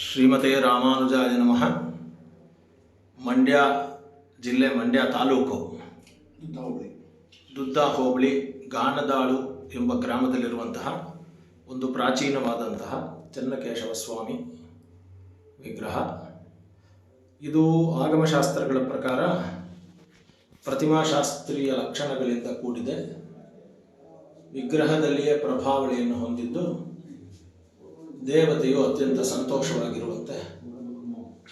ಶ್ರೀಮತೆ ರಾಮಾನುಜಾಯ ನಮಃ. ಮಂಡ್ಯ ಜಿಲ್ಲೆ ಮಂಡ್ಯ ತಾಲೂಕು. ದುದ್ದ ಹೋಬಳಿ ಗಾಣದಾಳು ಎಂಬ ಗ್ರಾಮದಲ್ಲಿರುವಂತಹ ಒಂದು ಪ್ರಾಚೀನವಾದಂತಹ ಚನ್ನಕೇಶವ ಸ್ವಾಮಿ ವಿಗ್ರಹ. ಇದು ಆಗಮಶಾಸ್ತ್ರಗಳ ಪ್ರಕಾರ ಪ್ರತಿಮಾಶಾಸ್ತ್ರೀಯ ಲಕ್ಷಣಗಳಿಂದ ಕೂಡಿದೆ. ವಿಗ್ರಹದಲ್ಲಿಯೇ ಪ್ರಭಾವಳಿಯನ್ನು ಹೊಂದಿದ್ದು ದೇವತೆಯು ಅತ್ಯಂತ ಸಂತೋಷವಾಗಿರುವಂತೆ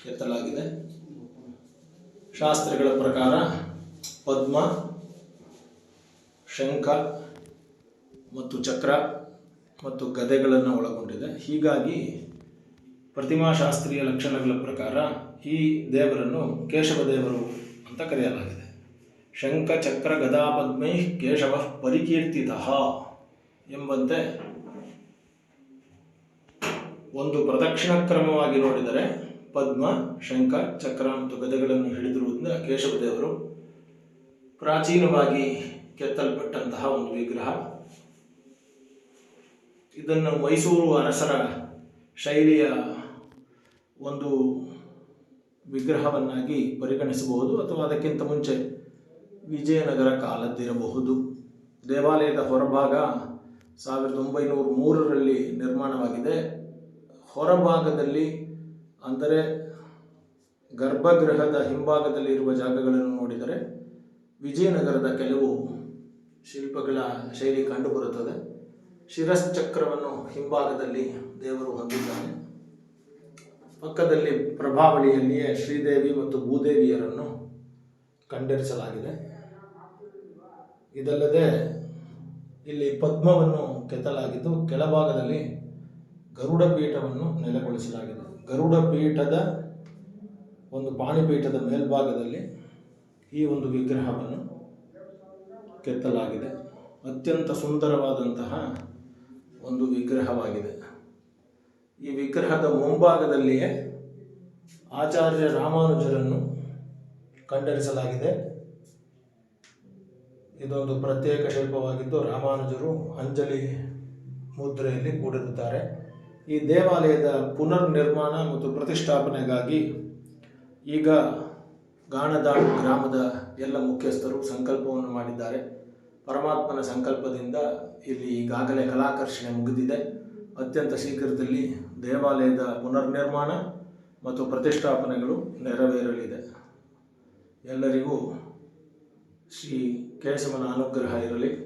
ಕೆತ್ತಲಾಗಿದೆ ಶಾಸ್ತ್ರಗಳ ಪ್ರಕಾರ ಪದ್ಮ, ಶಂಖ ಮತ್ತು ಚಕ್ರ ಮತ್ತು ಗದೆಗಳನ್ನು ಒಳಗೊಂಡಿದೆ. ಹೀಗಾಗಿ ಪ್ರತಿಮಾಶಾಸ್ತ್ರೀಯ ಲಕ್ಷಣಗಳ ಪ್ರಕಾರ ಈ ದೇವರನ್ನು ಕೇಶವ ದೇವರು ಅಂತ ಕರೆಯಲಾಗಿದೆ. ಶಂಖ, ಚಕ್ರ, ಗದಾ, ಪದ್ಮೈ ಕೇಶವ ಪರಿಕೀರ್ತಿತಃ ಎಂಬಂತೆ ಒಂದು ಪ್ರದಕ್ಷಿಣ ಕ್ರಮವಾಗಿ ನೋಡಿದರೆ ಪದ್ಮ, ಶಂಖ, ಚಕ್ರ ಮತ್ತು ಗದೆಗಳನ್ನು ಹಿಡಿದಿರುವುದರಿಂದ ಕೇಶವ ದೇವರು ಪ್ರಾಚೀನವಾಗಿ ಕೆತ್ತಲ್ಪಟ್ಟಂತಹ ಒಂದು ವಿಗ್ರಹ. ಇದನ್ನು ಮೈಸೂರು ಅರಸರ ಶೈಲಿಯ ಒಂದು ವಿಗ್ರಹವನ್ನಾಗಿ ಪರಿಗಣಿಸಬಹುದು ಅಥವಾ ಅದಕ್ಕಿಂತ ಮುಂಚೆ ವಿಜಯನಗರ ಕಾಲದ್ದಿರಬಹುದು. ದೇವಾಲಯದ ಹೊರಭಾಗ ಸಾವಿರದ ಒಂಬೈನೂರ ಮೂರರಲ್ಲಿ ನಿರ್ಮಾಣವಾಗಿದೆ. ಹೊರಭಾಗದಲ್ಲಿ, ಅಂದರೆ ಗರ್ಭಗೃಹದ ಹಿಂಭಾಗದಲ್ಲಿ ಇರುವ ಜಾಗಗಳನ್ನು ನೋಡಿದರೆ ವಿಜಯನಗರದ ಕೆಲವು ಶಿಲ್ಪಗಳ ಶೈಲಿ ಕಂಡುಬರುತ್ತದೆ. ಶಿರಶ್ಚಕ್ರವನ್ನು ಹಿಂಭಾಗದಲ್ಲಿ ದೇವರು ಹೊಂದಿದ್ದಾನೆ. ಪಕ್ಕದಲ್ಲಿ ಪ್ರಭಾವಳಿಯಲ್ಲಿಯೇ ಶ್ರೀದೇವಿ ಮತ್ತು ಭೂದೇವಿಯರನ್ನು ಕಂಡರಿಸಲಾಗಿದೆ. ಇದಲ್ಲದೆ ಇಲ್ಲಿ ಪದ್ಮವನ್ನು ಕೆತ್ತಲಾಗಿದ್ದು, ಕೆಳಭಾಗದಲ್ಲಿ ಗರುಡ ಪೀಠವನ್ನು ನೆಲೆಗೊಳಿಸಲಾಗಿದೆ. ಗರುಡ ಪೀಠದ ಒಂದು ಪಾಣಿಪೀಠದ ಮೇಲ್ಭಾಗದಲ್ಲಿ ಈ ಒಂದು ವಿಗ್ರಹವನ್ನು ಕೆತ್ತಲಾಗಿದೆ. ಅತ್ಯಂತ ಸುಂದರವಾದಂತಹ ಒಂದು ವಿಗ್ರಹವಾಗಿದೆ. ಈ ವಿಗ್ರಹದ ಮುಂಭಾಗದಲ್ಲಿಯೇ ಆಚಾರ್ಯ ರಾಮಾನುಜರನ್ನು ಕಂಡರಿಸಲಾಗಿದೆ. ಇದೊಂದು ಪ್ರತ್ಯೇಕ ಶಿಲ್ಪವಾಗಿದ್ದು ರಾಮಾನುಜರು ಅಂಜಲಿ ಮುದ್ರೆಯಲ್ಲಿ ಕೂಡಿರುತ್ತಾರೆ. ಈ ದೇವಾಲಯದ ಪುನರ್ ನಿರ್ಮಾಣ ಮತ್ತು ಪ್ರತಿಷ್ಠಾಪನೆಗಾಗಿ ಈಗ ಗಾಣದಾಳು ಗ್ರಾಮದ ಎಲ್ಲ ಮುಖ್ಯಸ್ಥರು ಸಂಕಲ್ಪವನ್ನು ಮಾಡಿದ್ದಾರೆ. ಪರಮಾತ್ಮನ ಸಂಕಲ್ಪದಿಂದ ಇಲ್ಲಿ ಈಗಾಗಲೇ ಕಲಾಕರ್ಷಣೆ ಮುಗಿದಿದೆ. ಅತ್ಯಂತ ಶೀಘ್ರದಲ್ಲಿ ದೇವಾಲಯದ ಪುನರ್ನಿರ್ಮಾಣ ಮತ್ತು ಪ್ರತಿಷ್ಠಾಪನೆಗಳು ನೆರವೇರಲಿದೆ. ಎಲ್ಲರಿಗೂ ಶ್ರೀ ಕೇಶವನ ಅನುಗ್ರಹ ಇರಲಿ.